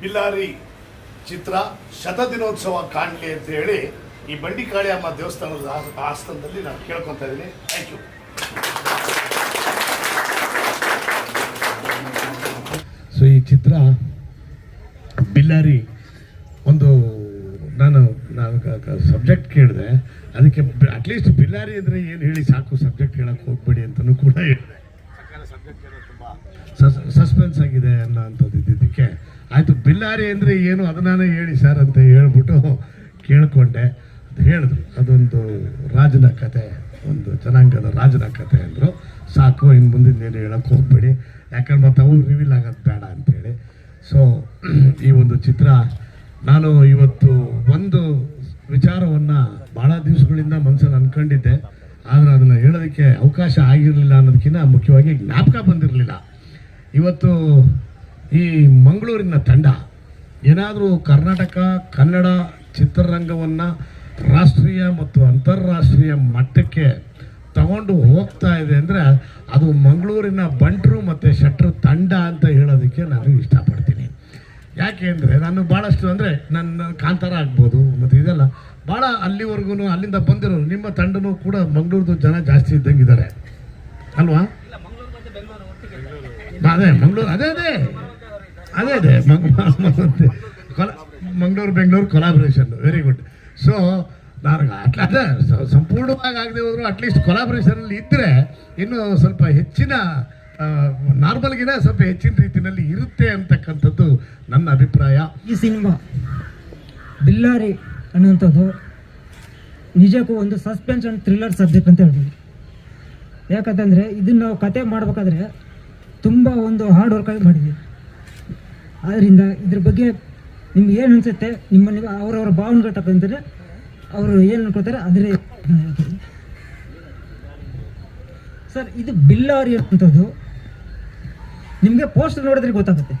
ಬಿಲ್ಲಾರಿ ಚಿತ್ರ ಶತದಿನೋತ್ಸವ ಕಾಣಲಿ ಅಂತ ಹೇಳಿ ಈ ಬಂಡಿ ಅಮ್ಮ ದೇವಸ್ಥಾನದ ಆಸ್ಥಾನದಲ್ಲಿ ನಾನು ಕೇಳ್ಕೊತಾ ಇದ್ದೀನಿ. ಥ್ಯಾಂಕ್ ಯು ಸೊ ಈ ಚಿತ್ರ ಬಿಲ್ಲಾರಿ ಒಂದು ನಾನು ನಾನು ಸಬ್ಜೆಕ್ಟ್ ಕೇಳಿದೆ, ಅದಕ್ಕೆ ಅಟ್ಲೀಸ್ಟ್ ಬಿಲ್ಲಾರಿ ಅಂದರೆ ಏನು ಹೇಳಿ ಸಾಕು ಸಬ್ಜೆಕ್ಟ್ ಹೇಳಕ್ಕೆ ಹೋಗ್ಬೇಡಿ ಅಂತಲೂ ಕೂಡ ಹೇಳಿದೆ. ಸಸ್ಪೆನ್ಸ್ ಆಗಿದೆ ಅನ್ನೋ ಅಂಥದ್ದು ಇದ್ದಿದ್ದಕ್ಕೆ ಆಯಿತು ಬಿಲ್ಲಾರಿ ಅಂದರೆ ಏನು ಅದನ್ನೇ ಹೇಳಿ ಸರ್ ಅಂತ ಹೇಳ್ಬಿಟ್ಟು ಕೇಳಿಕೊಂಡೆ. ಅದು ಹೇಳಿದ್ರು. ಅದೊಂದು ರಾಜನ ಕತೆ, ಒಂದು ಜನಾಂಗದ ರಾಜನ ಕತೆ ಅಂದರು. ಸಾಕು ಇನ್ನು ಮುಂದಿನ ಏನು ಹೇಳಕ್ಕೆ ಹೋಗ್ಬೇಡಿ. ಯಾಕಂದ್ರೆ ಮತ್ತೆ ಅವ್ರು ರಿವೀಲ್ ಆಗೋದು ಬೇಡ ಅಂತೇಳಿ ಸೊ ಈ ಒಂದು ಚಿತ್ರ ನಾನು ಇವತ್ತು ಒಂದು ವಿಚಾರವನ್ನು ಭಾಳ ದಿವಸಗಳಿಂದ ಮನಸ್ಸಲ್ಲಿ ಅನ್ಕೊಂಡಿದ್ದೆ. ಆದರೆ ಅದನ್ನು ಹೇಳೋದಕ್ಕೆ ಅವಕಾಶ ಆಗಿರಲಿಲ್ಲ ಅನ್ನೋದಕ್ಕಿಂತ ಮುಖ್ಯವಾಗಿ ಜ್ಞಾಪಕ ಬಂದಿರಲಿಲ್ಲ. ಇವತ್ತು ಈ ಮಂಗಳೂರಿನ ತಂಡ ಏನಾದರೂ ಕರ್ನಾಟಕ, ಕನ್ನಡ ಚಿತ್ರರಂಗವನ್ನು ರಾಷ್ಟ್ರೀಯ ಮತ್ತು ಅಂತಾರಾಷ್ಟ್ರೀಯ ಮಟ್ಟಕ್ಕೆ ತಗೊಂಡು ಹೋಗ್ತಾ ಇದೆ ಅಂದರೆ ಅದು ಮಂಗಳೂರಿನ ಬಂಟರು ಮತ್ತು ಶಟ್ರು ತಂಡ ಅಂತ ಹೇಳೋದಕ್ಕೆ ನಾನು ಇಷ್ಟಪಡ್ತೀನಿ ಯಾಕೆ ಅಂದರೆ ನಾನು ಭಾಳಷ್ಟು ಅಂದರೆ ನನ್ನ ಕಾಂತಾರ ಆಗ್ಬೋದು ಮತ್ತು ಇದೆಲ್ಲ. ಭಾಳ ಅಲ್ಲಿವರೆಗೂ ಅಲ್ಲಿಂದ ಬಂದಿರೋರು, ನಿಮ್ಮ ತಂಡನೂ ಕೂಡ ಮಂಗಳೂರದು ಜನ ಜಾಸ್ತಿ ಇದ್ದಂಗಿದ್ದಾರೆ. ಅಲ್ವಾ? ಅದೇ, ಮಂಗಳೂರು, ಅದೇ ಅದೇ. ಅದೇ ಅದೇ Mangaluru, Bengaluru collaboration very good so ನನಗೆ ಅಟ್ಲ ಅದೇ ಸಂಪೂರ್ಣವಾಗಿ ಆಗದೆ ಹೋದ್ರು ಅಟ್ಲೀಸ್ಟ್ ಕೊಲಾಬ್ರೇಷನಲ್ಲಿ ಇದ್ದರೆ ಇನ್ನೂ ಸ್ವಲ್ಪ ಹೆಚ್ಚಿನ ನಾರ್ಮಲ್ಗಿನ ಸ್ವಲ್ಪ ಹೆಚ್ಚಿನ ರೀತಿಯಲ್ಲಿ ಇರುತ್ತೆ ಅಂತಕ್ಕಂಥದ್ದು ನನ್ನ ಅಭಿಪ್ರಾಯ. ಈ ಸಿನಿಮಾ ಬಿಲ್ಲಾರಿ ಅನ್ನುವಂಥದ್ದು ನಿಜಕ್ಕೂ ಒಂದು ಸಸ್ಪೆನ್ಸ್ ಅಂಡ್ ಥ್ರಿಲ್ಲರ್ ಸಬ್ಜೆಕ್ಟ್ ಅಂತ ಹೇಳ್ಬೋದು. ಯಾಕಂತಂದರೆ ಇದನ್ನು ನಾವು ಕತೆ ಮಾಡಬೇಕಾದ್ರೆ ತುಂಬ ಒಂದು ಹಾರ್ಡ್ ವರ್ಕಾಗಿ ಮಾಡಿದ್ವಿ. ಆದ್ದರಿಂದ ಇದ್ರ ಬಗ್ಗೆ ನಿಮ್ಗೆ ಏನು ಅನಿಸುತ್ತೆ? ನಿಮ್ಮ ನಿಮ್ಮ ಅವರವರ ಭಾವನೆಗಳು ತಕ್ಕಂತಾರೆ ಅವರು ಏನು ಅನ್ಕೋತಾರೆ ಅದರೇ ಸರ್, ಇದು ಬಿಲ್ಲಾರಿ ಅನ್ನುವಂಥದ್ದು ನಿಮಗೆ ಪೋಸ್ಟರ್ ನೋಡಿದ್ರೆ ಗೊತ್ತಾಗುತ್ತೆ.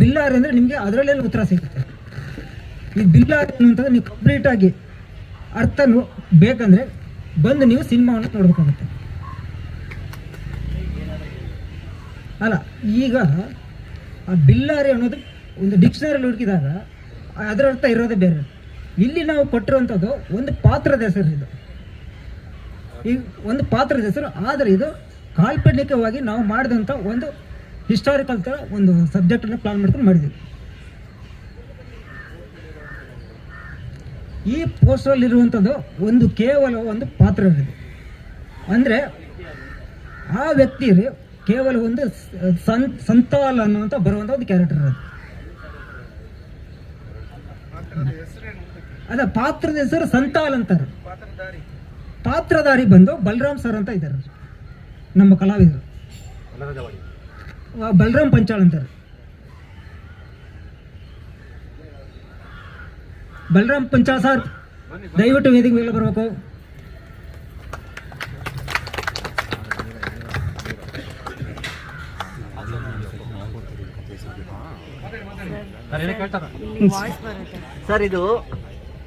ಬಿಲ್ಲಾರಿ ಅಂದರೆ ನಿಮಗೆ ಅದರಲ್ಲೇ ಉತ್ತರ ಸಿಗುತ್ತೆ. ಈ ಬಿಲ್ಲಾರಿ ಅನ್ನುವಂಥದ್ದು ನೀವು ಕಂಪ್ಲೀಟಾಗಿ ಅರ್ಥ ನೋ ಬೇಕಂದರೆ ಬಂದು ನೀವು ಸಿನಿಮಾವನ್ನು ನೋಡಬೇಕಾಗುತ್ತೆ. ಅಲ್ಲ, ಈಗ ಆ ಬಿಲ್ಲಾರಿ ಅನ್ನೋದು ಒಂದು ಡಿಕ್ಷನರಿಲಿ ಹುಡುಕಿದಾಗ ಅದರ ಅರ್ಥ ಇರೋದೇ ಬೇರೆ. ಇಲ್ಲಿ ನಾವು ಕೊಟ್ಟಿರುವಂಥದ್ದು ಒಂದು ಪಾತ್ರದ ಹೆಸರು ಇದು. ಈ ಒಂದು ಪಾತ್ರದ ಹೆಸರು, ಆದರೆ ಇದು ಕಾಲ್ಪನಿಕವಾಗಿ ನಾವು ಮಾಡಿದಂಥ ಒಂದು ಹಿಸ್ಟಾರಿಕಲ್ ಥರ ಒಂದು ಸಬ್ಜೆಕ್ಟನ್ನು ಪ್ಲಾನ್ ಮಾಡ್ಕೊಂಡು ಮಾಡಿದ್ದೀವಿ ಈ ಪೋಸ್ಟರಲ್ಲಿರುವಂಥದ್ದು ಒಂದು ಕೇವಲ ಒಂದು ಪಾತ್ರ ಇರಲಿ ಅಂದರೆ ಆ ವ್ಯಕ್ತಿ ಕೇವಲ ಒಂದು ಸನ್ ಸಂತಾಲ್ ಅನ್ನುವಂಥ ಬರುವಂಥ ಒಂದು ಕ್ಯಾರೆಕ್ಟರ್ ಇರೋದು ಅದ ಪಾತ್ರದ ಹೆಸರು ಸಂತಾಲ್ ಅಂತಾರೆ. ಪಾತ್ರಧಾರಿ. ಬಂದು ಬಲರಾಮ್ ಸರ್ ಅಂತ ಇದ್ದಾರೆ. ನಮ್ಮ ಕಲಾವಿದರು. ಬಲರಾಮ್ ಪಂಚಾಳ್ ಅಂತಾರೆ. ಬಲರಾಮ್ ಪಂಚಾಳ್ ಸರ್ ದಯವಿಟ್ಟು ವೇದಿಕೆ ಮೇಲೆ ಬರಬೇಕು. ಸರ್ ಇದು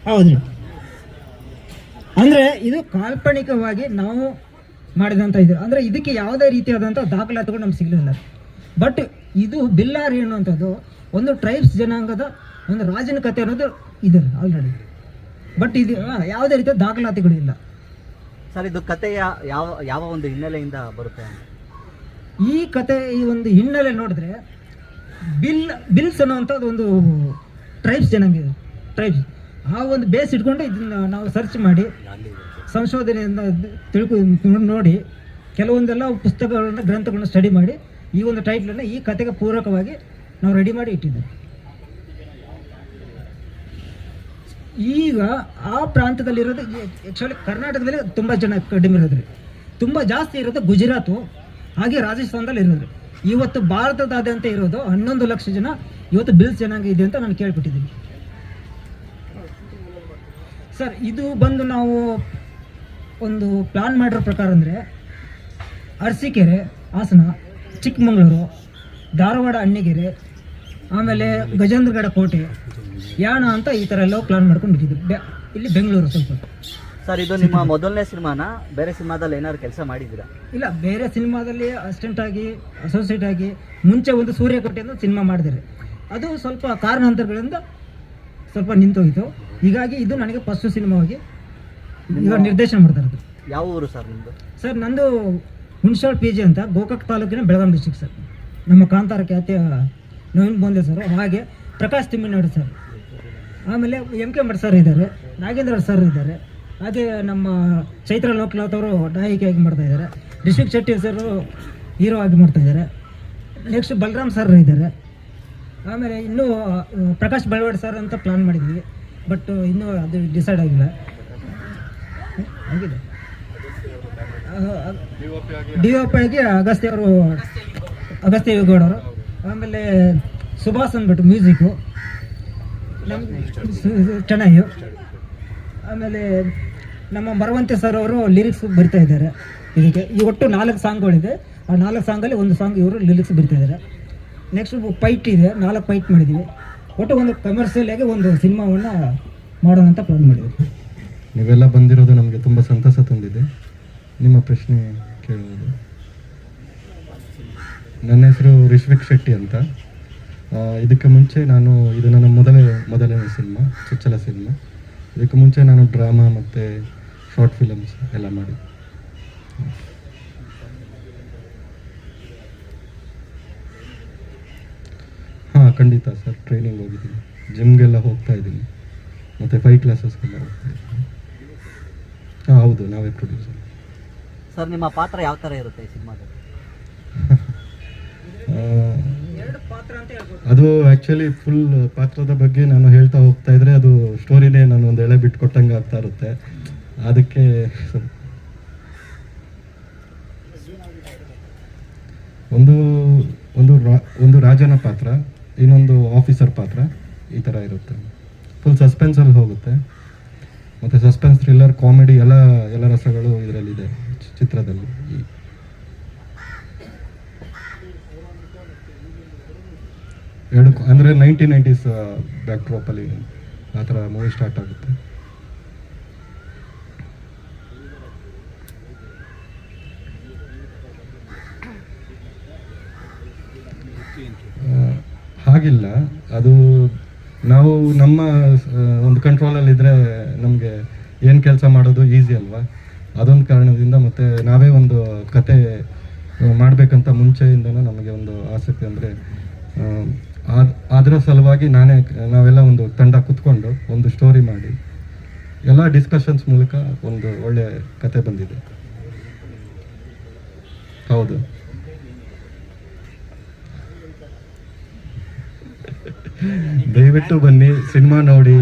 ಹೌದು. ಅಂದ್ರೆ ಇದು ಕಾಲ್ಪನಿಕವಾಗಿ ನಾವು ಮಾಡಿದಂತ ಇದು. ಅಂದ್ರೆ ಇದಕ್ಕೆ ಯಾವುದೇ ರೀತಿಯಾದಂಥ ದಾಖಲಾತಿಗಳು ನಮ್ಗೆ ಸಿಗಲಿಲ್ಲ. ಬಟ್ ಇದು ಬಿಲ್ಲಾರಿ ಅನ್ನುವಂಥದ್ದು ಒಂದು ಟ್ರೈಬ್ಸ್ ಜನಾಂಗದ ಒಂದು ರಾಜನ ಕಥೆ ಅನ್ನೋದು ಇದೆ ಆಲ್ರೆಡಿ ಬಟ್ ಇದು ಯಾವುದೇ ರೀತಿಯ ದಾಖಲಾತಿಗಳು ಇಲ್ಲ. ಸರ್ ಇದು ಕಥೆಯ ಯಾವ ಯಾವ ಒಂದು ಹಿನ್ನೆಲೆಯಿಂದ ಬರುತ್ತೆ? ಈ ಕತೆ ಈ ಒಂದು ಹಿನ್ನೆಲೆ ನೋಡಿದ್ರೆ ಬಿಲ್ ಬಿಲ್ಸ್ ಅನ್ನೋವಂಥದ್ದು ಒಂದು ಟ್ರೈಬ್ಸ್ ಜನಾಂಗ ಇದೆ. ಟ್ರೈಬ್ಸ್ ಆ ಒಂದು ಬೇಸ್ ಇಟ್ಕೊಂಡು ಇದನ್ನ ನಾವು ಸರ್ಚ್ ಮಾಡಿ. ಸಂಶೋಧನೆಯಿಂದ ತಿಳ್ಕೊ ನೋಡಿ ಕೆಲವೊಂದೆಲ್ಲ ಪುಸ್ತಕಗಳನ್ನ, ಗ್ರಂಥಗಳನ್ನ ಸ್ಟಡಿ ಮಾಡಿ ಈ ಒಂದು ಟೈಟ್ಲನ್ನು ಈ ಕತೆಗೆ ಪೂರಕವಾಗಿ ನಾವು ರೆಡಿ ಮಾಡಿ ಇಟ್ಟಿದ್ದೇವೆ. ಈಗ ಆ ಪ್ರಾಂತದಲ್ಲಿರೋದು ಆ್ಯಕ್ಚುಲಿ ಕರ್ನಾಟಕದಲ್ಲಿ ತುಂಬ ಜನ ಕಡಿಮೆ ಇರೋದ್ರಿ. ತುಂಬ ಜಾಸ್ತಿ ಇರೋದು ಗುಜರಾತು, ಹಾಗೆ ರಾಜಸ್ಥಾನದಲ್ಲಿ ಇರೋದು ಇವತ್ತು ಭಾರತದಾದ್ಯಂತ ಇರೋದು ಹನ್ನೊಂದು ಲಕ್ಷ ಜನ, ಇವತ್ತು ಬಿಲ್ಸ್ ಜನಾಂಗ ಇದೆ ಅಂತ ನಾನು ಕೇಳ್ಬಿಟ್ಟಿದ್ದೀನಿ ಸರ್, ಇದು ಬಂದು ನಾವು ಒಂದು ಪ್ಲಾನ್ ಮಾಡಿರೋ ಪ್ರಕಾರ ಅಂದರೆ ಅರಸೀಕೆರೆ ಹಾಸನ ಚಿಕ್ಕಮಗಳೂರು ಧಾರವಾಡ ಅಣ್ಣಿಗೆರೆ ಆಮೇಲೆ ಗಜೇಂದ್ರಗಡ ಕೋಟೆ ಯಾಣ ಅಂತ ಈ ಥರ ಎಲ್ಲ ಪ್ಲಾನ್ ಮಾಡ್ಕೊಂಡು ಬಿಟ್ಟಿದ್ವಿ ಬೆ- ಇಲ್ಲಿ ಬೆಂಗಳೂರು ಸ್ವಲ್ಪ. ಸರ್ ಇದು ನಿಮ್ಮ ಮೊದಲನೇ ಸಿನಿಮಾನ? ಬೇರೆ ಸಿನಿಮಾದಲ್ಲಿ ಏನಾದ್ರು ಕೆಲಸ ಮಾಡಿದ್ದೀರಾ? ಇಲ್ಲ ಬೇರೆ ಸಿನಿಮಾದಲ್ಲಿ ಅಸಿಸ್ಟೆಂಟ್ ಆಗಿ ಅಸೋಸಿಯೇಟ್ ಆಗಿ ಮುಂಚೆ ಒಂದು ಸೂರ್ಯಕೋಟೆ ಅಂತ ಸಿನಿಮಾ ಮಾಡಿದ್ದಾರೆ. ಅದು ಸ್ವಲ್ಪ ಕಾರಣಾಂತರಗಳಿಂದ ಸ್ವಲ್ಪ ನಿಂತೋಗಿತ್ತು ಹೀಗಾಗಿ ಇದು ನನಗೆ ಫಸ್ಟ್ ಸಿನಿಮಾವಾಗಿ ಈಗ ನಿರ್ದೇಶನ ಮಾಡ್ತಾ ಇರೋದು ಯಾವ ಊರು ಸರ್ ನಿಮ್ಮದು ಸರ್ ನಂದು ಹುಣಸಾಳ್ ಪಿ ಜಿ ಅಂತ ಗೋಕಾಕ್ ತಾಲೂಕಿನ ಬೆಳಗಾಂ ಡಿಸ್ಟಿಕ್ ಸರ್. ನಮ್ಮ ಕಾಂತಾರ ಖ್ಯಾತಿಯ ನವೀನ್ ಬೋಂದೆ ಸರ್ ಹಾಗೆ ಪ್ರಕಾಶ್ ತಿಮ್ಮಿನಾಡು ಸರ್. ಆಮೇಲೆ ಎಂ ಕೆ ಮಠ ಸರ್ ಇದ್ದಾರೆ ನಾಗೇಂದ್ರ ಸರ್ ಇದ್ದಾರೆ ಹಾಗೆ ನಮ್ಮ ಚೈತ್ರ ಲೋಕನಾಥ್ ಅವರು ನಾಯಕಿಯಾಗಿ ಮಾಡ್ತಾ ಇದ್ದಾರೆ ಡಿಸ್ಟ್ರಿಕ್ಟ್ ಶೆಟ್ಟಿ ಸರ್ ಹೀರೋ ಆಗಿ ಮಾಡ್ತಾ ಇದ್ದಾರೆ ನೆಕ್ಸ್ಟ್ ಬಲರಾಮ್ ಸರ್ ಇದ್ದಾರೆ. ಆಮೇಲೆ ಇನ್ನೂ ಪ್ರಕಾಶ್ ಬಳವಾಡ್ ಸರ್ ಅಂತ ಪ್ಲಾನ್ ಮಾಡಿದ್ವಿ ಬಟ್ ಇನ್ನೂ ಅದು ಡಿಸೈಡ್ ಆಗಿಲ್ಲ. ಆಗಿದೆ. ಡಿ ಒ ಪಿ ಆಗಿ ಅಗಸ್ತ್ಯ ಅವರು ಅಗಸ್ತ್ಯ ಯುಗೌಡ್ ಆಮೇಲೆ ಸುಭಾಷ್ ಅಂದ್ಬಿಟ್ಟು ಮ್ಯೂಸಿಕ್ಕು ಚೆನ್ನಾಗಿ ಆಮೇಲೆ ನಮ್ಮ ಮರವಂತೆ ಸರ್ ಅವರು ಲಿರಿಕ್ಸ್ ಬರಿತಾ ಇದ್ದಾರೆ. ಇದಕ್ಕೆ ಈ ಒಟ್ಟು ನಾಲ್ಕು ಸಾಂಗ್ಗಳಿದೆ. ಆ ನಾಲ್ಕು ಸಾಂಗಲ್ಲಿ ಒಂದು ಸಾಂಗ್ ಇವರು ಲಿರಿಕ್ಸ್ ಬರಿತಾ ಇದ್ದಾರೆ. ನೆಕ್ಸ್ಟ್ ಪೈಟ್ ಇದೆ ನಾಲ್ಕು ಪೈಟ್ ಮಾಡಿದ್ದೀವಿ. ಒಟ್ಟು ಒಂದು ಕಮರ್ಷಿಯಲ್ ಆಗಿ ಒಂದು ಸಿನಿಮಾವನ್ನು ಮಾಡೋಣ ಅಂತ ಪ್ಲಾನ್ ಮಾಡಿದ್ವಿ ನೀವೆಲ್ಲ ಬಂದಿರೋದು ನಮಗೆ ತುಂಬ ಸಂತಸ ತಂದಿದೆ. ನಿಮ್ಮ ಪ್ರಶ್ನೆ ಕೇಳುವುದು ನನ್ನ ಹೆಸರು ರಿಶ್ವಿಕ್ ಶೆಟ್ಟಿ ಅಂತ. ಇದಕ್ಕೆ ಮುಂಚೆ ನಾನು, ಇದು ನನ್ನ ಮೊದಲೇ, ಮೊದಲನೇ ಸಿನಿಮಾ, ಚುಚ್ಚಲ ಸಿನಿಮಾ. ಇದಕ್ಕೆ ಮುಂಚೆ ನಾನು ಡ್ರಾಮಾ ಮತ್ತು ಶಾರ್ಟ್ ಫಿಲಮ್ಸ್ ಎಲ್ಲ ಮಾಡಿ ಹಾಂ, ಖಂಡಿತ ಸರ್ ಟ್ರೈನಿಂಗ್ ಹೋಗಿದ್ದೀನಿ. ಜಿಮ್ಗೆಲ್ಲ ಹೋಗ್ತಾ ಇದ್ದೀನಿ. ಮತ್ತು ಫೈವ್ ಕ್ಲಾಸಸ್ಗೆಲ್ಲ ಹೋಗ್ತಾ ಹಾಂ ಹೌದು ನಾವೇ ಪ್ರೊಡ್ಯೂಸರ್ ಸರ್ ನಿಮ್ಮ ಪಾತ್ರ ಯಾವ ಥರ ಇರುತ್ತೆ ಈ ಸಿನಿಮಾದಲ್ಲಿ? ಅದು ಆ್ಯಕ್ಚುಲಿ ಫುಲ್ ಪಾತ್ರದ ಬಗ್ಗೆ ನಾನು ಹೇಳ್ತಾ ಹೋಗ್ತಾ ಇದ್ರೆ ಅದು ಸ್ಟೋರಿನೇ ನಾನು ಒಂದು ಎಳೆ ಬಿಟ್ಟು ಕೊಟ್ಟಂಗೆ ಆಗ್ತಾ ಇರುತ್ತೆ. ಅದಕ್ಕೆ ಒಂದು ಒಂದು ಒಂದು ರಾಜನ ಪಾತ್ರ ಇನ್ನೊಂದು ಆಫೀಸರ್ ಪಾತ್ರ ಈ ಥರ ಇರುತ್ತೆ. ಫುಲ್ ಸಸ್ಪೆನ್ಸಲ್ಲಿ ಹೋಗುತ್ತೆ. ಮತ್ತು ಸಸ್ಪೆನ್ಸ್ ಥ್ರಿಲ್ಲರ್ ಕಾಮಿಡಿ ಎಲ್ಲ ಎಲ್ಲ ರಸಗಳು ಇದರಲ್ಲಿದೆ ಚಿತ್ರದಲ್ಲಿ. ಎರಡು ಅಂದರೆ ನೈನ್ಟೀನ್ ನೈಂಟೀಸ್ ಬ್ಯಾಕ್ ಟ್ರಾಪಲ್ಲಿ ಆ ಥರ ಮೂವಿ ಸ್ಟಾರ್ಟ್ ಆಗುತ್ತೆ. ಹಾಗಿಲ್ಲ. ಅದು ನಾವು ನಮ್ಮ ಒಂದು ಕಂಟ್ರೋಲಲ್ಲಿದ್ದರೆ ನಮಗೆ ಏನು ಕೆಲಸ ಮಾಡೋದು ಈಸಿ ಅಲ್ವಾ? ಅದೊಂದು ಕಾರಣದಿಂದ ಮತ್ತು ನಾವೇ ಒಂದು ಕತೆ ಮಾಡಬೇಕಂತ ಮುಂಚೆಯಿಂದನೂ ನಮಗೆ ಒಂದು ಆಸಕ್ತಿ ಅಂದರೆ ಅದರ ಸಲುವಾಗಿ ನಾನೇ, ನಾವೆಲ್ಲ ಒಂದು ತಂಡ ಕುತ್ಕೊಂಡು ಒಂದು ಸ್ಟೋರಿ ಮಾಡಿ, ಎಲ್ಲ ಡಿಸ್ಕಷನ್ಸ್ ಮೂಲಕ ಒಂದು ಒಳ್ಳೆ ಕತೆ ಬಂದಿದೆ. ಹೌದು. ದಯವಿಟ್ಟು ಬನ್ನಿ ಸಿನಿಮಾ ನೋಡಿ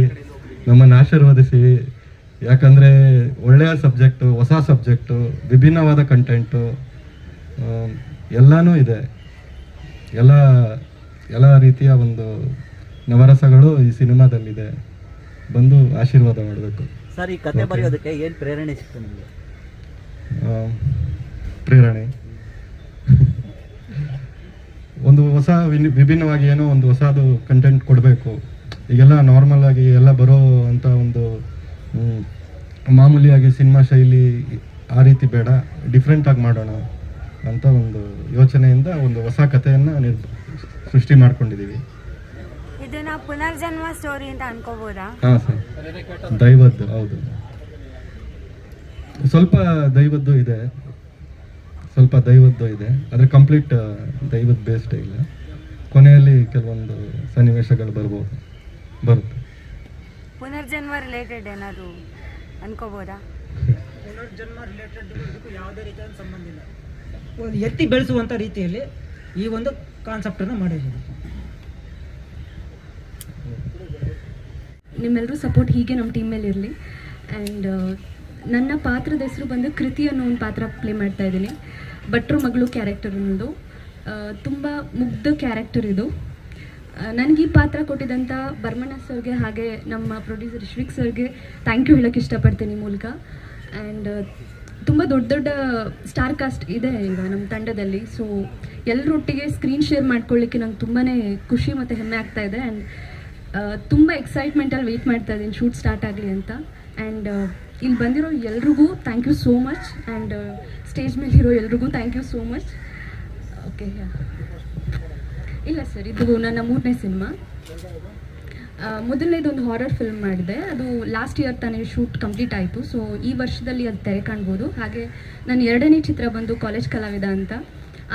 ನಮ್ಮನ್ನು ಆಶೀರ್ವದಿಸಿ ಯಾಕಂದರೆ ಒಳ್ಳೆಯ ಸಬ್ಜೆಕ್ಟು ಹೊಸ ಸಬ್ಜೆಕ್ಟು ವಿಭಿನ್ನವಾದ ಕಂಟೆಂಟು ಎಲ್ಲನೂ ಇದೆ. ಎಲ್ಲ ಎಲ್ಲ ರೀತಿಯ ಒಂದು ನವರಸಗಳು ಈ ಸಿನಿಮಾದಲ್ಲಿದೆ. ಬಂದು ಆಶೀರ್ವಾದ ಮಾಡಬೇಕು. ಸರ್ ಈ ಕತೆ ಬರೆಯೋದಕ್ಕೆ ಏನು ಪ್ರೇರಣೆ ಸಿಕ್ತು ನಿಮಗೆ? ಪ್ರೇರಣೆ ಒಂದು ಹೊಸ ವಿಭಿನ್ನವಾಗಿ ಏನೋ ಒಂದು ಹೊಸದು ಕಂಟೆಂಟ್ ಕೊಡಬೇಕು. ಈಗೆಲ್ಲ ನಾರ್ಮಲ್ ಆಗಿ ಎಲ್ಲ ಬರೋ ಅಂತ ಒಂದು ಮಾಮೂಲಿಯಾಗಿ ಸಿನಿಮಾ ಶೈಲಿ ಆ ರೀತಿ ಬೇಡ. ಡಿಫ್ರೆಂಟಾಗಿ ಮಾಡೋಣ ಅಂತ ಒಂದು ಯೋಚನೆಯಿಂದ ಒಂದು ಹೊಸ ಕಥೆಯನ್ನು ನಿರ್ ಸೃಷ್ಟಿ ಮಾಡ್ಕೊಂಡಿದೀವಿ. ಇದನ್ನ ಪುನರ್ಜನ್ಮ ಸ್ಟೋರಿ ಅಂತ ಅನ್ಕೋಬೋದಾ? ಹಾಂ ಸರ್. ದೈವದ್ದು ಹೌದು. ಸ್ವಲ್ಪ ದೈವದ್ದು ಇದೆ. ಸ್ವಲ್ಪ ದೈವದ್ದು ಇದೆ. ಆದರೆ ಕಂಪ್ಲೀಟ್ ದೈವದ ಬೇಸ್ಡ್ ಇಲ್ಲ. ಕೊನೆಯಲ್ಲಿ ಕೆಲವೊಂದು ಸನ್ನಿವೇಶಗಳು ಬರ್ಬೋದು ಬರುತ್ತೆ. ಪುನರ್ಜನ್ಮ ರಿಲೇಟೆಡ್ ಏನಾದ್ರು ಅನ್ಕೋಬೋದಾ? ಪುನರ್ಜನ್ಮ ರಿಲೇಟೆಡ್ ಯಾವುದೇ ರೀತಿಯ ಸಂಬಂಧ ಇಲ್ಲ. ಒಂದು ಎತ್ತಿ ಬೆಳೆಸುವಂಥ ರೀತಿಯಲ್ಲಿ ಈ ಒಂದು ಕಾನ್ಸೆಪ್ಟನ್ನು ಮಾಡಿದ್ದೀವಿ ನಿಮ್ಮೆಲ್ಲರೂ ಸಪೋರ್ಟ್ ಹೀಗೆ ನಮ್ಮ ಟೀಮ್ ಮೇಲೆ ಇರಲಿ. ಆ್ಯಂಡ್ ನನ್ನ ಪಾತ್ರದ ಹೆಸರು ಬಂದು ಕೃತಿ ಅನ್ನೋ ಒಂದು ಪಾತ್ರ ಪ್ಲೇ ಮಾಡ್ತಾ ಇದ್ದೀನಿ. ಭಟ್ರು ಮಗಳು ಕ್ಯಾರೆಕ್ಟರ್ ಅನ್ನೋದು ತುಂಬ ಮುಗ್ಧ ಕ್ಯಾರೆಕ್ಟರ್ ಇದು. ನನಗೆ ಈ ಪಾತ್ರ ಕೊಟ್ಟಿದ್ದಂಥ ಬರ್ಮಣ್ಣ ಸರ್ಗೆ ಹಾಗೆ ನಮ್ಮ ಪ್ರೊಡ್ಯೂಸರ್ ಶ್ರೀಕ್ ಸರ್ಗೆ ಥ್ಯಾಂಕ್ ಯು ಹೇಳೋಕ್ಕೆ ಇಷ್ಟಪಡ್ತೀನಿ ಮೂಲಕ. ಆ್ಯಂಡ್ ತುಂಬ ದೊಡ್ಡ ದೊಡ್ಡ ಸ್ಟಾರ್ ಕಾಸ್ಟ್ ಇದೆ ಈಗ ನಮ್ಮ ತಂಡದಲ್ಲಿ. ಸೊ ಎಲ್ಲರೊಟ್ಟಿಗೆ ಸ್ಕ್ರೀನ್ ಶೇರ್ ಮಾಡ್ಕೊಳ್ಳಿಕ್ಕೆ ನಂಗೆ ತುಂಬಾ ಖುಷಿ ಮತ್ತು ಹೆಮ್ಮೆ ಆಗ್ತಾ ಇದೆ. ಆ್ಯಂಡ್ ತುಂಬ ಎಕ್ಸೈಟ್ಮೆಂಟಲ್ಲಿ ವೆಯ್ಟ್ ಮಾಡ್ತಾ ಇದ್ದೀನಿ ಶೂಟ್ ಸ್ಟಾರ್ಟ್ ಆಗಲಿ ಅಂತ. ಆ್ಯಂಡ್ ಇಲ್ಲಿ ಬಂದಿರೋ ಎಲ್ರಿಗೂ thank you so much and stage ಮೇಲೆ ಇರೋ ಎಲ್ರಿಗೂ thank you so much okay ಇಲ್ಲ ಸರ್ ಇದು ನನ್ನ ಮೂರನೇ ಸಿನಿಮಾ ಮೊದಲನೇದು ಒಂದು ಹಾರರ್ ಫಿಲ್ಮ್ ಮಾಡಿದೆ. ಅದು ಲಾಸ್ಟ್ ಇಯರ್ ತಾನೇ ಶೂಟ್ ಕಂಪ್ಲೀಟ್ ಆಯಿತು. ಸೊ ಈ ವರ್ಷದಲ್ಲಿ ಅದು ತೆರೆ ಕಾಣ್ಬೋದು ಹಾಗೆ ನನ್ನ ಎರಡನೇ ಚಿತ್ರ ಬಂದು ಕಾಲೇಜ್ ಕಲಾವಿದ ಅಂತ.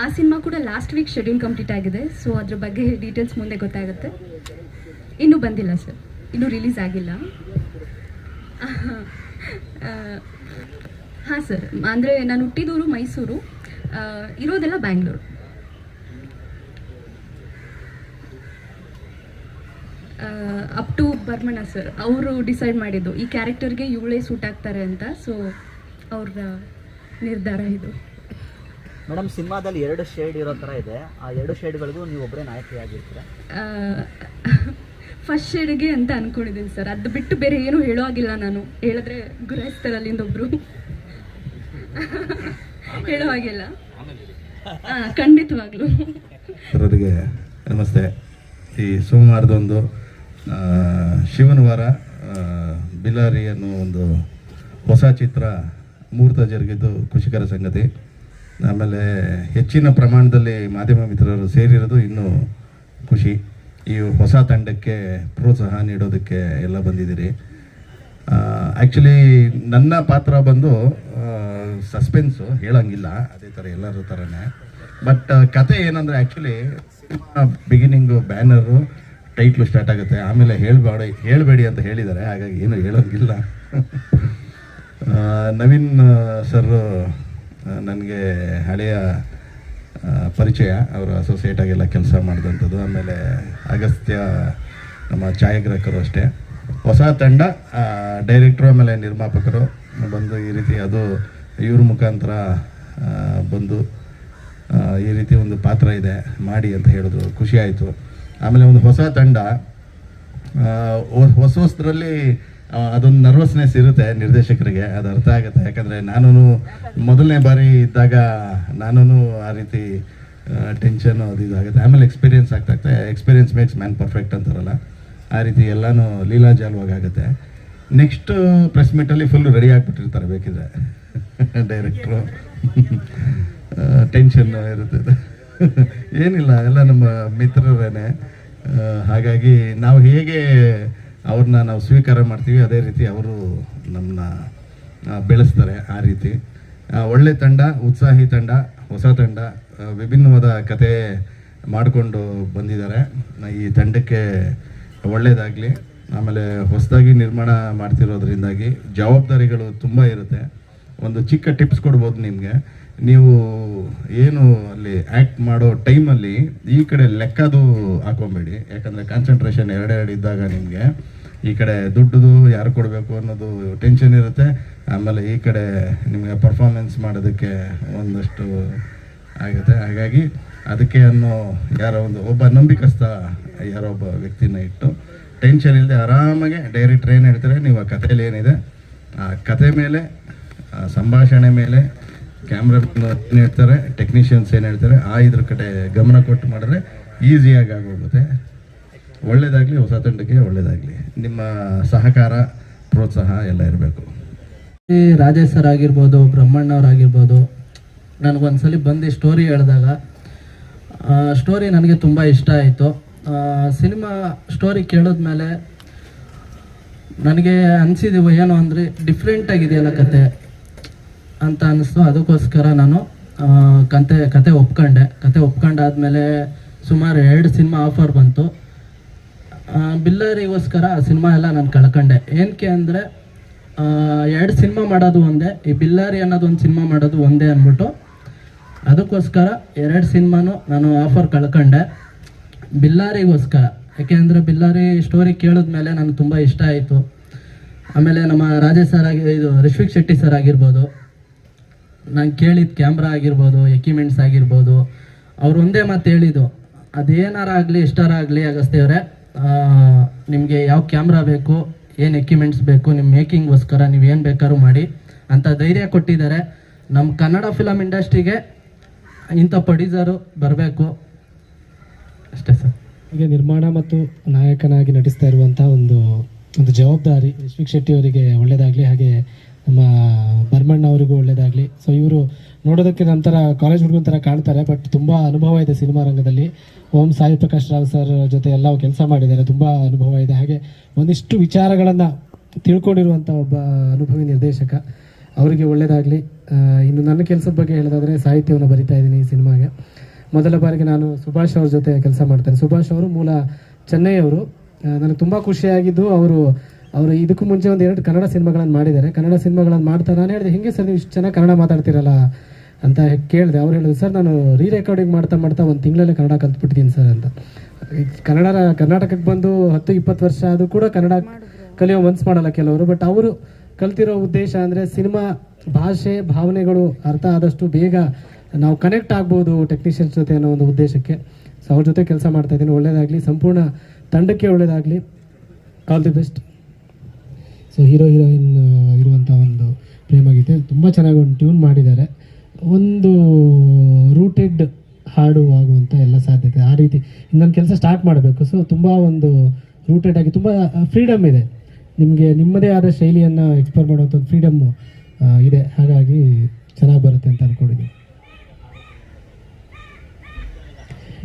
ಆ ಸಿನಿಮಾ ಕೂಡ ಲಾಸ್ಟ್ ವೀಕ್ ಶೆಡ್ಯೂಲ್ ಕಂಪ್ಲೀಟ್ ಆಗಿದೆ. ಸೊ ಅದ್ರ ಬಗ್ಗೆ ಡೀಟೇಲ್ಸ್ ಮುಂದೆ ಗೊತ್ತಾಗುತ್ತೆ. ಇನ್ನೂ ಬಂದಿಲ್ಲ ಸರ್ ಇನ್ನೂ ರಿಲೀಸ್ ಆಗಿಲ್ಲ. ಹಾಂ ಸರ್. ಅಂದರೆ ನಾನು ಹುಟ್ಟಿದೂರು ಮೈಸೂರು ಇರೋದೆಲ್ಲ Bangalore. Up to Barmana sir. ಅವರು ಡಿಸೈಡ್ ಮಾಡಿದ್ದು. ಈ ಕ್ಯಾರೆಕ್ಟರ್ಗೆ ಇವಳೇ ಸೂಟ್ ಆಗ್ತಾರೆ ಅಂತ. ಸೊ ಅವ್ರ ನಿರ್ಧಾರ ಇದು. ಮೇಡಮ್ ಸಿನಿಮಾದಲ್ಲಿ ಎರಡು ಶೇಡ್ ಇರೋ ಥರ ಇದೆ. ಆ ಎರಡು ಶೇಡ್ಗಳಿಗೂ ನೀವು ಒಬ್ಬರೇ ನಾಯಕಿಯಾಗಿರ್ತೀರ? ಫಸ್ಟ್ ಶೇಡ್ಗೆ ಅಂತ ಅನ್ಕೊಂಡಿದ್ದೀನಿ ಸರ್. ಅದು ಬಿಟ್ಟು ಬೇರೆ ಏನೂ ಹೇಳೋ ಆಗಿಲ್ಲ ನಾನು. ಹೇಳಿದ್ರೆ ಗುರಾಯಿಸ್ತಾರೆ ಅಲ್ಲಿಂದ ಒಬ್ರು. ಹೇಳೋ ಹಾಗೆಲ್ಲ. ಖಂಡಿತವಾಗ್ಲೂ. ಎಲ್ಲರಿಗೆ ನಮಸ್ತೆ. ಈ ಸೋಮವಾರದೊಂದು ಶಿವನ ವಾರ ಬಿಲ್ಲಾರಿ ಅನ್ನೋ ಒಂದು ಹೊಸ ಚಿತ್ರ ಮುಹೂರ್ತ ಜರುಗಿದ್ದು ಖುಷಿಕರ ಸಂಗತಿ. ಆಮೇಲೆ ಹೆಚ್ಚಿನ ಪ್ರಮಾಣದಲ್ಲಿ ಮಾಧ್ಯಮ ಮಿತ್ರರು ಸೇರಿರೋದು ಇನ್ನೂ ಖುಷಿ. ಈ ಹೊಸ ತಂಡಕ್ಕೆ ಪ್ರೋತ್ಸಾಹ ನೀಡೋದಕ್ಕೆ ಎಲ್ಲ ಬಂದಿದ್ದೀರಿ. ಆ್ಯಕ್ಚುಲಿ ನನ್ನ ಪಾತ್ರ ಬಂದು ಸಸ್ಪೆನ್ಸು ಹೇಳಂಗಿಲ್ಲ, ಅದೇ ಥರ ಎಲ್ಲರ ಥರನೇ ಬಟ್ ಕತೆ ಏನಂದರೆ actually beginning banner title start ಆಗುತ್ತೆ. ಆಮೇಲೆ ಹೇಳಬೇಡ, ಹೇಳಬೇಡಿ ಅಂತ ಹೇಳಿದ್ದಾರೆ, ಹಾಗಾಗಿ ಏನು ಹೇಳೋಂಗಿಲ್ಲ. ನವೀನ್ ಸರ್ ನನಗೆ ಹಳೆಯ ಪರಿಚಯ. ಅವರು ಅಸೋಸಿಯೇಟ್ ಆಗೆಲ್ಲ ಕೆಲಸ ಮಾಡಿದಂಥದ್ದು. ಆಮೇಲೆ ಅಗಸ್ತ್ಯ ನಮ್ಮ ಛಾಯಾಗ್ರಾಹಕರು ಅಷ್ಟೇ. ಹೊಸ ತಂಡ ಡೈರೆಕ್ಟ್ರು ಆಮೇಲೆ ನಿರ್ಮಾಪಕರು ಬಂದು ಈ ರೀತಿ ಅದು ಇವ್ರ ಮುಖಾಂತರ ಬಂದು ಈ ರೀತಿ ಒಂದು ಪಾತ್ರ ಇದೆ, ಮಾಡಿ ಅಂತ ಹೇಳಿದ್ರು. ಖುಷಿ ಆಯಿತು. ಆಮೇಲೆ ಒಂದು ಹೊಸ ತಂಡ ಹೊಸ ಹೊಸದ್ರಲ್ಲಿ ಅದೊಂದು ನರ್ವಸ್ನೆಸ್ ಇರುತ್ತೆ ನಿರ್ದೇಶಕರಿಗೆ, ಅದು ಅರ್ಥ ಆಗುತ್ತೆ. ಯಾಕಂದರೆ ನಾನು ಮೊದಲನೇ ಬಾರಿ ಇದ್ದಾಗ ನಾನು ಆ ರೀತಿ ಟೆನ್ಷನ್ ಅದು ಇದಾಗುತ್ತೆ ಆಮೇಲೆ ಎಕ್ಸ್ಪೀರಿಯೆನ್ಸ್ ಆಗ್ತಾ ಎಕ್ಸ್ಪೀರಿಯೆನ್ಸ್ ಮೇಕ್ಸ್ ಮ್ಯಾನ್ ಪರ್ಫೆಕ್ಟ್ ಅಂತಾರಲ್ಲ. ಆ ರೀತಿ ಎಲ್ಲನೂ ಲೀಲಾಜಾಲವಾಗಿ ಆಗುತ್ತೆ. ನೆಕ್ಸ್ಟು ಪ್ರೆಸ್ ಮೀಟಲ್ಲಿ ಫುಲ್ ರೆಡಿ ಆಗಿಬಿಟ್ಟಿರ್ತಾರೆ ಬೇಕಿದ್ರೆ. ಡೈರೆಕ್ಟ್ರು ಟೆನ್ಷನ್ ಇರುತ್ತೆ ಏನಿಲ್ಲ, ಎಲ್ಲ ನಮ್ಮ ಮಿತ್ರರೇನೆ. ಹಾಗಾಗಿ ನಾವು ಹೇಗೆ ಅವ್ರನ್ನ ನಾವು ಸ್ವೀಕಾರ ಮಾಡ್ತೀವಿ, ಅದೇ ರೀತಿ ಅವರು ನಮ್ಮನ್ನ ಬೆಳೆಸ್ತಾರೆ ಆ ರೀತಿ. ಒಳ್ಳೆ ತಂಡ, ಉತ್ಸಾಹಿ ತಂಡ, ಹೊಸ ತಂಡ ವಿಭಿನ್ನವಾದ ಕತೆ ಮಾಡಿಕೊಂಡು ಬಂದಿದ್ದಾರೆ. ಈ ತಂಡಕ್ಕೆ ಒಳ್ಳೆಯದಾಗಲಿ ಆಮೇಲೆ ಹೊಸದಾಗಿ ನಿರ್ಮಾಣ ಮಾಡ್ತಿರೋದ್ರಿಂದಾಗಿ ಜವಾಬ್ದಾರಿಗಳು ತುಂಬ ಇರುತ್ತೆ. ಒಂದು ಚಿಕ್ಕ ಟಿಪ್ಸ್ ಕೊಡ್ಬೋದು ನಿಮಗೆ. ನೀವು ಏನು ಅಲ್ಲಿ ಆ್ಯಕ್ಟ್ ಮಾಡೋ ಟೈಮಲ್ಲಿ ಈ ಕಡೆ ಲೆಕ್ಕದು ಹಾಕೊಬೇಡಿ. ಯಾಕಂದರೆ ಕಾನ್ಸಂಟ್ರೇಷನ್ ಎರಡೆರಡು ಇದ್ದಾಗ ನಿಮಗೆ ಈ ಕಡೆ ದುಡ್ಡುದು ಯಾರು ಕೊಡಬೇಕು ಅನ್ನೋದು ಟೆನ್ಷನ್ ಇರುತ್ತೆ. ಆಮೇಲೆ ಈ ಕಡೆ ನಿಮಗೆ ಪರ್ಫಾರ್ಮೆನ್ಸ್ ಮಾಡೋದಕ್ಕೆ ಒಂದಷ್ಟು ಆಗುತ್ತೆ. ಹಾಗಾಗಿ ಅದಕ್ಕೆ ಅನ್ನೋ ಯಾರೋ ಒಂದು ಒಬ್ಬ ನಂಬಿಕಸ್ಥ ಯಾರೋ ಒಬ್ಬ ವ್ಯಕ್ತಿನ ಇಟ್ಟು ಟೆನ್ಷನ್ ಇಲ್ಲದೆ ಆರಾಮಾಗಿ ಡೈರೆಕ್ಟ್ರ್ ಏನು ಹೇಳ್ತಾರೆ. ನೀವು ಆ ಕಥೆಯಲ್ಲಿ ಏನಿದೆ, ಆ ಕತೆ ಮೇಲೆ ಸಂಭಾಷಣೆ ಮೇಲೆ ಕ್ಯಾಮ್ರಾ ಏನು ಹೇಳ್ತಾರೆ? ಟೆಕ್ನಿಷಿಯನ್ಸ್ ಏನು ಹೇಳ್ತಾರೆ? ಆ ಇದ್ರ ಕಡೆ ಗಮನ ಕೊಟ್ಟು ಮಾಡಿದ್ರೆ ಈಸಿಯಾಗಿ ಆಗೋಗುತ್ತೆ. ಒಳ್ಳೆಯದಾಗಲಿ ಹೊಸ ತಂಡಕ್ಕೆ ಒಳ್ಳೆಯದಾಗಲಿ ನಿಮ್ಮ ಸಹಕಾರ, ಪ್ರೋತ್ಸಾಹ ಎಲ್ಲ ಇರಬೇಕು. ರಾಜೇಶ್ ಸರ್ ಆಗಿರ್ಬೋದು ಬ್ರಹ್ಮಣ್ಣವ್ರಾಗಿರ್ಬೋದು ನನಗೊಂದ್ಸಲಿ ಬಂದು ಸ್ಟೋರಿ ಹೇಳಿದಾಗ ಸ್ಟೋರಿ ನನಗೆ ತುಂಬ ಇಷ್ಟ ಆಯಿತು. ಸಿನಿಮಾ ಸ್ಟೋರಿ ಕೇಳಿದ್ಮೇಲೆ ನನಗೆ ಅನಿಸಿದವು ಏನು ಅಂದರೆ ಡಿಫ್ರೆಂಟಾಗಿದೆಯಲ್ಲ ಕತೆ. ಅಂತ ಅನ್ನಿಸ್ತು. ಅದಕ್ಕೋಸ್ಕರ ನಾನು ಕತೆ ಕತೆ ಒಪ್ಕೊಂಡೆ. ಕತೆ ಒಪ್ಕೊಂಡಾದ್ಮೇಲೆ ಸುಮಾರು ಎರಡು ಸಿನಿಮಾ ಆಫರ್ ಬಂತು. ಬಿಲ್ಲರಿಗೋಸ್ಕರ ಆ ಸಿನಿಮಾ ಎಲ್ಲ ನಾನು ಕಳ್ಕೊಂಡೆ. ಏನಕ್ಕೆ ಅಂದರೆ ಎರಡು ಸಿನಿಮಾ ಮಾಡೋದು ಒಂದೇ. ಈ ಬಿಲ್ಲರಿ ಅನ್ನೋದು ಒಂದು ಸಿನಿಮಾ ಮಾಡೋದು ಒಂದೇ ಅಂದ್ಬಿಟ್ಟು, ಅದಕ್ಕೋಸ್ಕರ ಎರಡು ಸಿನಿಮಾನು ನಾನು ಆಫರ್ ಕಳ್ಕೊಂಡೆ. ಬಿಲ್ಲಾರಿಗೋಸ್ಕರ. ಯಾಕೆಂದರೆ ಬಿಲ್ಲಾರಿ ಸ್ಟೋರಿ ಕೇಳಿದ್ಮೇಲೆ ನನಗೆ ತುಂಬ ಇಷ್ಟ ಆಯಿತು. ಆಮೇಲೆ ನಮ್ಮ ರಾಜೇಶ್ ಸರ್ ಆಗಿ, ಇದು ರಿಶ್ವಿಕ್ ಶೆಟ್ಟಿ ಸರ್ ಆಗಿರ್ಬೋದು. ನಾನು ಕೇಳಿದ ಕ್ಯಾಮ್ರಾ ಆಗಿರ್ಬೋದು ಎಕ್ವಿಪ್ಮೆಂಟ್ಸ್ ಆಗಿರ್ಬೋದು, ಅವ್ರು ಒಂದೇ ಮಾತು ಹೇಳಿದ್ದು, ಅದೇನಾರ ಆಗಲಿ ಎಷ್ಟಾರ ಆಗಲಿ ಅಗಸ್ತ್ಯವರೇ ನಿಮಗೆ ಯಾವ ಕ್ಯಾಮ್ರಾ ಬೇಕು, ಏನು ಎಕ್ವಿಪ್ಮೆಂಟ್ಸ್ ಬೇಕು ನಿಮ್ಮ ಮೇಕಿಂಗ್ಗೋಸ್ಕರ ನೀವು ಏನು ಬೇಕಾದ್ರೂ ಮಾಡಿ ಅಂತ ಧೈರ್ಯ ಕೊಟ್ಟಿದ್ದಾರೆ. ನಮ್ಮ ಕನ್ನಡ ಫಿಲಮ್ ಇಂಡಸ್ಟ್ರಿಗೆ ಇಂಥ ಪ್ರೊಡ್ಯೂಸರು ಬರಬೇಕು. ಅಷ್ಟೇ ಸರ್. ಹೀಗೆ ನಿರ್ಮಾಣ ಮತ್ತು ನಾಯಕನಾಗಿ ನಟಿಸ್ತಾ ಇರುವಂಥ ಒಂದು ಒಂದು ಜವಾಬ್ದಾರಿ ಯಶ್ವಿಕ್ ಶೆಟ್ಟಿ ಅವರಿಗೆ ಒಳ್ಳೆಯದಾಗಲಿ ಹಾಗೆ ನಮ್ಮ ಬರ್ಮಣ್ಣ ಅವರಿಗೂ ಒಳ್ಳೇದಾಗಲಿ. ಸೊ ಇವರು ನೋಡೋದಕ್ಕೆ ನಂತರ ಕಾಲೇಜ್ ಹುಡುಗನ ಥರ ಕಾಣ್ತಾರೆ ಬಟ್ ತುಂಬ ಅನುಭವ ಇದೆ ಸಿನಿಮಾ ರಂಗದಲ್ಲಿ. ಓಂ ಸಾಯಿ ಪ್ರಕಾಶ್ ರಾವ್ ಸರ್ ಜೊತೆ ಎಲ್ಲ ಕೆಲಸ ಮಾಡಿದ್ದಾರೆ, ತುಂಬ ಅನುಭವ ಇದೆ. ಹಾಗೆ ಒಂದಿಷ್ಟು ವಿಚಾರಗಳನ್ನು ತಿಳ್ಕೊಂಡಿರುವಂಥ ಒಬ್ಬ ಅನುಭವಿ ನಿರ್ದೇಶಕ, ಅವರಿಗೆ ಒಳ್ಳೆಯದಾಗಲಿ ಇನ್ನು ನನ್ನ ಕೆಲಸದ ಬಗ್ಗೆ ಹೇಳೋದಾದರೆ ಸಾಹಿತ್ಯವನ್ನು ಬರಿತಾ ಇದ್ದೀನಿ ಈ ಸಿನಿಮಾಗೆ. ಮೊದಲ ಬಾರಿಗೆ ನಾನು ಸುಭಾಷ್ ಅವ್ರ ಜೊತೆ ಕೆಲಸ ಮಾಡ್ತೇನೆ. ಸುಭಾಷ್ ಅವರು ಮೂಲ ಚೆನ್ನೈಯವರು ಅವರು. ನನಗೆ ತುಂಬ ಖುಷಿಯಾಗಿದ್ದು ಅವರು ಅವರು ಇದಕ್ಕೂ ಮುಂಚೆ ಒಂದು ಎರಡು ಕನ್ನಡ ಸಿನಿಮಾಗಳನ್ನು ಮಾಡಿದ್ದಾರೆ. ಕನ್ನಡ ಸಿನಿಮಾಗಳನ್ನು ಮಾಡ್ತಾ ನಾನು ಹೇಳಿದೆ, ಹಿಂಗೆ ಸರ್ ನೀವು ಇಷ್ಟು ಚೆನ್ನಾಗಿ ಕನ್ನಡ ಮಾತಾಡ್ತೀರಲ್ಲ? ಅಂತ ಕೇಳಿದೆ. ಅವ್ರು ಹೇಳಿದ್ರು, ಸರ್, ನಾನು ರೀ ರೆಕಾರ್ಡಿಂಗ್ ಮಾಡ್ತಾ ಮಾಡ್ತಾ ಒಂದು ತಿಂಗಳಲ್ಲೇ ಕನ್ನಡ ಕಲ್ತ್ಬಿಟ್ಟಿದ್ದೀನಿ ಸರ್ ಅಂತ. ಕನ್ನಡ ಕರ್ನಾಟಕಕ್ಕೆ ಬಂದು ಹತ್ತು, ಇಪ್ಪತ್ತು ವರ್ಷ ಆದರೂ ಕೂಡ ಕನ್ನಡ ಕಲಿಯೋ ಮನ್ಸು ಮಾಡಲ್ಲ ಕೆಲವರು. ಬಟ್ ಅವರು ಕಲ್ತಿರೋ ಉದ್ದೇಶ ಅಂದರೆ ಸಿನಿಮಾ ಭಾಷೆ, ಭಾವನೆಗಳು ಅರ್ಥ ಆದಷ್ಟು ಬೇಗ ನಾವು ಕನೆಕ್ಟ್ ಆಗ್ಬೋದು ಟೆಕ್ನಿಷಿಯನ್ಸ್ ಜೊತೆ ಅನ್ನೋ ಒಂದು ಉದ್ದೇಶಕ್ಕೆ. ಸೊ ಅವ್ರ ಜೊತೆ ಕೆಲಸ ಮಾಡ್ತಾ ಇದ್ದೀನಿ. ಒಳ್ಳೇದಾಗಲಿ, ಸಂಪೂರ್ಣ ತಂಡಕ್ಕೆ ಒಳ್ಳೆಯದಾಗಲಿ all the best so hero heroine ಇರುವಂಥ ಒಂದು ಪ್ರೇಮಗೀತೆ ತುಂಬ ಚೆನ್ನಾಗಿ ಒಂದು ಟ್ಯೂನ್ ಮಾಡಿದ್ದಾರೆ. ಒಂದು ರೂಟೆಡ್ ಹಾಡು ಆಗುವಂಥ ಎಲ್ಲ ಸಾಧ್ಯತೆ. ಆ ರೀತಿ ಇನ್ನೊಂದು ಕೆಲಸ ಸ್ಟಾರ್ಟ್ ಮಾಡಬೇಕು. ಸೊ ತುಂಬ ಒಂದು ರೂಟೆಡ್ ಆಗಿ ತುಂಬ ಫ್ರೀಡಮ್ ಇದೆ. ನಿಮಗೆ, ನಿಮ್ಮದೇ ಆದ ಶೈಲಿಯನ್ನು ಎಕ್ಸ್ಪ್ಲೋರ್ ಮಾಡುವಂಥ ಫ್ರೀಡಮ್ ಇದೆ. ಹಾಗಾಗಿ ಚೆನ್ನಾಗಿ ಬರುತ್ತೆ ಅಂತ ಅಂದ್ಕೊಂಡಿದ್ದೀನಿ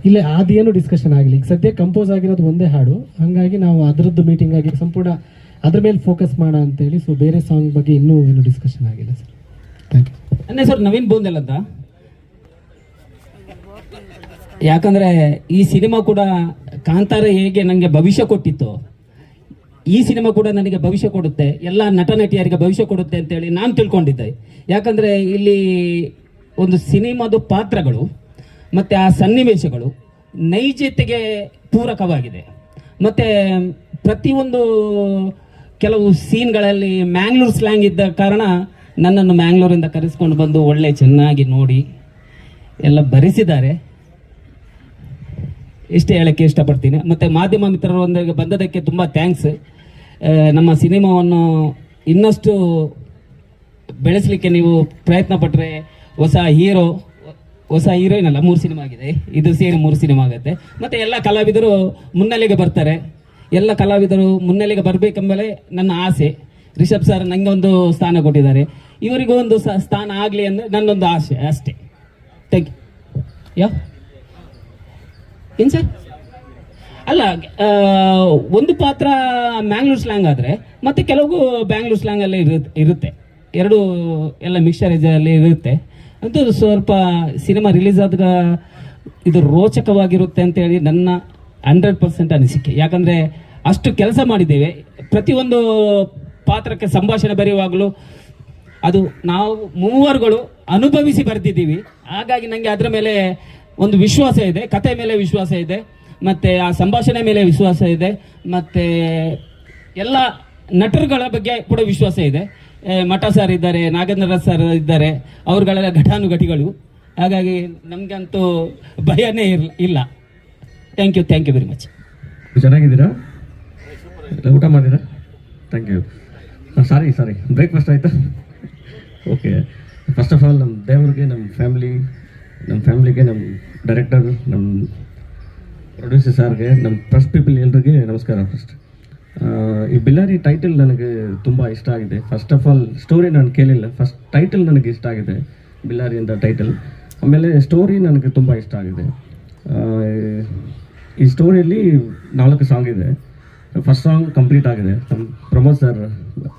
ಇಲ್ಲ ಅದೇನು ಡಿಸ್ಕಷನ್ ಆಗಲಿ. ಈಗ ಸದ್ಯ ಕಂಪೋಸ್ ಆಗಿರೋದು ಒಂದೇ ಹಾಡು. ಹಾಗಾಗಿ ನಾವು ಅದರದ್ದು ಮೀಟಿಂಗ್ ಆಗಿ ಸಂಪೂರ್ಣ ಅದ್ರ ಮೇಲೆ ಫೋಕಸ್ ಮಾಡೋಣ ಅಂತೇಳಿ ಸೊ ಬೇರೆ ಸಾಂಗ್ ಬಗ್ಗೆ ಇನ್ನೂ ಏನು ಡಿಸ್ಕಷನ್ ಆಗಿಲ್ಲ ಸರ್ ಥ್ಯಾಂಕ್ ಯು ನನ್ನ ಸರ್ ನವೀನ್ ಬೂಂದೆಲ್ ಅಂತ ಯಾಕಂದ್ರೆ ಈ ಸಿನಿಮಾ ಕೂಡ ಕಾಂತಾರ ಹೇಗೆ ನನಗೆ ಭವಿಷ್ಯ ಕೊಟ್ಟಿತ್ತು. ಈ ಸಿನಿಮಾ ಕೂಡ ನನಗೆ ಭವಿಷ್ಯ ಕೊಡುತ್ತೆ, ಎಲ್ಲ ನಟ ನಟಿಯರಿಗೆ ಭವಿಷ್ಯ ಕೊಡುತ್ತೆ ಅಂತೇಳಿ ನಾನು ತಿಳ್ಕೊಂಡಿದ್ದೆ. ಯಾಕಂದ್ರೆ ಇಲ್ಲಿ ಒಂದು ಸಿನಿಮಾದ ಪಾತ್ರಗಳು, ಮತ್ತು ಆ ಸನ್ನಿವೇಶಗಳು ನೈಜತೆಗೆ ಪೂರಕವಾಗಿದೆ. ಮತ್ತು ಪ್ರತಿಯೊಂದು ಕೆಲವು ಸೀನ್ಗಳಲ್ಲಿ ಮ್ಯಾಂಗ್ಳೂರ್ ಸ್ಲ್ಯಾಂಗ್ ಇದ್ದ ಕಾರಣ ನನ್ನನ್ನು ಮ್ಯಾಂಗ್ಳೂರಿಂದ ಕರೆಸ್ಕೊಂಡು ಬಂದು ಒಳ್ಳೆ ಚೆನ್ನಾಗಿ ನೋಡಿ ಎಲ್ಲ ಬರೆಸಿದ್ದಾರೆ. ಇಷ್ಟೇ ಹೇಳೋಕ್ಕೆ ಇಷ್ಟಪಡ್ತೀನಿ. ಮತ್ತು ಮಾಧ್ಯಮ ಮಿತ್ರರೊಂದಿಗೆ ಬಂದದಕ್ಕೆ ತುಂಬ ಥ್ಯಾಂಕ್ಸ್ ನಮ್ಮ ಸಿನಿಮಾವನ್ನು ಇನ್ನಷ್ಟು ಬೆಳೆಸಲಿಕ್ಕೆ ನೀವು ಪ್ರಯತ್ನ ಪಟ್ಟರೆ ಹೊಸ ಹೀರೋ, ಹೊಸ ಹೀರೋಯಿನ್ ಅಲ್ಲ, ಮೂರು ಸಿನಿಮಾ ಆಗಿದೆ. ಇದು ಸೇರಿ ಮೂರು ಸಿನಿಮಾ ಆಗುತ್ತೆ. ಮತ್ತು ಎಲ್ಲ ಕಲಾವಿದರು ಮುನ್ನೆಲೆಗೆ ಬರ್ತಾರೆ. ಎಲ್ಲ ಕಲಾವಿದರು ಮುನ್ನೆಲೆಗೆ ಬರಬೇಕೆಂಬಲೇ ನನ್ನ ಆಸೆ. ರಿಷಬ್ ಸರ್ ನನಗೆ ಒಂದು ಸ್ಥಾನ ಕೊಟ್ಟಿದ್ದಾರೆ. ಇವರಿಗೂ ಒಂದು ಸ್ಥಾನ ಆಗಲಿ ಅಂದರೆ ನನ್ನೊಂದು ಆಸೆ ಅಷ್ಟೇ. ಥ್ಯಾಂಕ್ ಯು ಯಾ? ಏನು ಸರ್? ಅಲ್ಲ ಒಂದು ಪಾತ್ರ ಮ್ಯಾಂಗ್ಳೂರ್ ಸ್ಲ್ಯಾಂಗ್ ಆದರೆ, ಮತ್ತು ಕೆಲವು ಬ್ಯಾಂಗ್ಳೂರ್ ಸ್ಲ್ಯಾಂಗಲ್ಲೇ ಇರುತ್ತೆ ಇರುತ್ತೆ. ಎರಡು ಎಲ್ಲ ಮಿಕ್ಸರೇಜಲ್ಲಿ ಇರುತ್ತೆ. ಅಂತೂ ಸ್ವಲ್ಪ ಸಿನಿಮಾ ರಿಲೀಸ್ ಆದಾಗ ಇದು ರೋಚಕವಾಗಿರುತ್ತೆ ಅಂತೇಳಿ ನನ್ನ ಹಂಡ್ರೆಡ್ ಪರ್ಸೆಂಟ್ ಅನಿಸಿಕೆ. ಯಾಕಂದರೆ ಅಷ್ಟು ಕೆಲಸ ಮಾಡಿದ್ದೇವೆ. ಪ್ರತಿಯೊಂದು ಪಾತ್ರಕ್ಕೆ ಸಂಭಾಷಣೆ ಬರೆಯುವಾಗಲೂ ಅದು ನಾವು ಮೂವರುಗಳು ಅನುಭವಿಸಿ ಬರೆದಿದ್ದೀವಿ. ಹಾಗಾಗಿ ನನಗೆ ಅದರ ಮೇಲೆ ಒಂದು ವಿಶ್ವಾಸ ಇದೆ ಕತೆ ಮೇಲೆ ವಿಶ್ವಾಸ ಇದೆ, ಮತ್ತು ಆ ಸಂಭಾಷಣೆ ಮೇಲೆ ವಿಶ್ವಾಸ ಇದೆ, ಮತ್ತು ಎಲ್ಲ ನಟರುಗಳ ಬಗ್ಗೆ ಕೂಡ ವಿಶ್ವಾಸ ಇದೆ. ಮಠ ಸರ್ ಇದ್ದಾರೆ, ನಾಗೇಂದ್ರ ಸರ್ ಇದ್ದಾರೆ, ಅವ್ರುಗಳೆಲ್ಲ ಘಟಾನುಘಟಿಗಳು. ಹಾಗಾಗಿ ನಮಗಂತೂ ಭಯನೇ ಇಲ್ಲ. Thank you thank you very much ಚೆನ್ನಾಗಿದ್ದೀರಾ? ಊಟ ಮಾಡಿದ್ರಾ thank you sorry sorry breakfast ಆಯಿತಾ? ಓಕೆ ಫಸ್ಟ್ ಆಫ್ ಆಲ್ ನಮ್ಮ ದೇವ್ರಿಗೆ ನಮ್ಮ ಫ್ಯಾಮ್ಲಿ ನಮ್ಮ ಫ್ಯಾಮ್ಲಿಗೆ ನಮ್ಮ ಡೈರೆಕ್ಟರ್ ನಮ್ಮ ಪ್ರೊಡ್ಯೂಸರ್ ಸಾರ್ಗೆ ನಮ್ಮ ಫಸ್ಟ್ ಪೀಪಲ್ ಎಲ್ರಿಗೆ ನಮಸ್ಕಾರ ಫಸ್ಟ್ ಈ ಬಿಲ್ಲಾರಿ ಟೈಟಲ್ ನನಗೆ ತುಂಬ ಇಷ್ಟ ಆಗಿದೆ. ಫಸ್ಟ್ ಆಫ್ ಆಲ್ ಸ್ಟೋರಿ ನಾನು ಕೇಳಿಲ್ಲ. ಫಸ್ಟ್ ಟೈಟಲ್ ನನಗೆ ಇಷ್ಟ ಆಗಿದೆ ಬಿಲ್ಲಾರಿ ಅಂತ ಟೈಟಲ್ ಆಮೇಲೆ ಸ್ಟೋರಿ ನನಗೆ ತುಂಬ ಇಷ್ಟ ಆಗಿದೆ. ಈ ಸ್ಟೋರಿಯಲ್ಲಿ ನಾಲ್ಕು ಸಾಂಗ್ ಇದೆ. ಫಸ್ಟ್ ಸಾಂಗ್ ಕಂಪ್ಲೀಟ್ ಆಗಿದೆ. ನಮ್ಮ ಪ್ರಮೋದ್ ಸರ್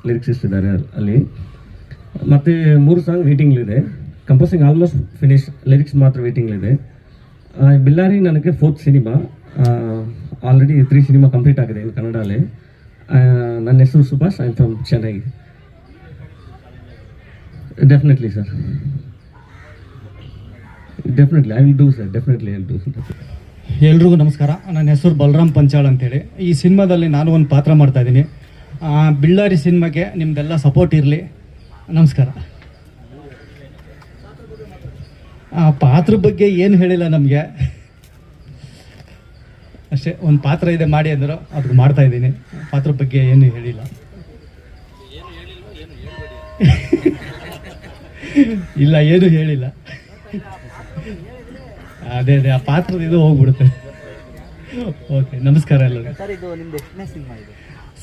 ಲಿರಿಕ್ಸಿಸ್ಟ್ ಇದ್ದಾರೆ ಅಲ್ಲಿ. ಮತ್ತು ಮೂರು ಸಾಂಗ್ ವೇಟಿಂಗ್ಲಿದೆ ಕಂಪೋಸಿಂಗ್ ಆಲ್ಮೋಸ್ಟ್ ಫಿನಿಶ್ ಲಿರಿಕ್ಸ್ ಮಾತ್ರ ವೇಟಿಂಗ್ಲಿದೆ ಬಿಲ್ಲಾರಿ ನನಗೆ fourth cinema already three cinema complete ಆಗಿದೆ ಇನ್ನು ಕನ್ನಡಲ್ಲಿ ನನ್ನ ಹೆಸರು Subhash I from Chennai definitely sir definitely I will do sir definitely I will do ಎಲ್ರಿಗೂ ನಮಸ್ಕಾರ. ನನ್ನ ಹೆಸರು ಬಲರಾಮ್ ಪಂಚಾಳ್ ಅಂತೇಳಿ. ಈ ಸಿನಿಮಾದಲ್ಲಿ ನಾನು ಒಂದು ಪಾತ್ರ ಮಾಡ್ತಾ ಇದ್ದೀನಿ. ಬಿಳ್ಳಾರಿ ಸಿನಿಮಾಗೆ ನಿಮ್ದೆಲ್ಲ ಸಪೋರ್ಟ್ ಇರಲಿ. ನಮಸ್ಕಾರ. ಪಾತ್ರ ಬಗ್ಗೆ ಏನು ಹೇಳಿಲ್ಲ ನಮಗೆ. ಅಷ್ಟೇ, ಒಂದು ಪಾತ್ರ ಇದೆ ಮಾಡಿ ಅಂದರು ಅದು ಮಾಡ್ತಾ ಇದ್ದೀನಿ. ಪಾತ್ರ ಬಗ್ಗೆ ಏನು ಹೇಳಿಲ್ಲ. ಇಲ್ಲ, ಏನು ಹೇಳಿಲ್ಲ. ಅದೇ ಅದೇ ಆ ಪಾತ್ರದ ಇದು ಹೋಗ್ಬಿಡುತ್ತೆ. ಓಕೆ ನಮಸ್ಕಾರ ಎಲ್ಲರಿಗೂ ಸರ್ ಇದು ಸಿನಿಮಾ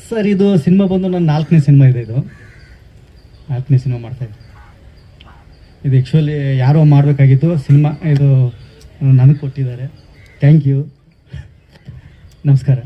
ಸರ್ ಇದು ಸಿನಿಮಾ ಬಂದು ನನ್ನ ನಾಲ್ಕನೇ ಸಿನಿಮಾ ಇದೆ ಇದು. ನಾಲ್ಕನೇ ಸಿನಿಮಾ ಮಾಡ್ತಾ ಇದ್ದೆ ಇದು ಆ್ಯಕ್ಚುಲಿ ಯಾರೋ ಮಾಡಬೇಕಾಗಿತ್ತು. ಸಿನಿಮಾ ಇದು ನನಗೆ ಕೊಟ್ಟಿದ್ದಾರೆ. ಥ್ಯಾಂಕ್ ಯು ನಮಸ್ಕಾರ.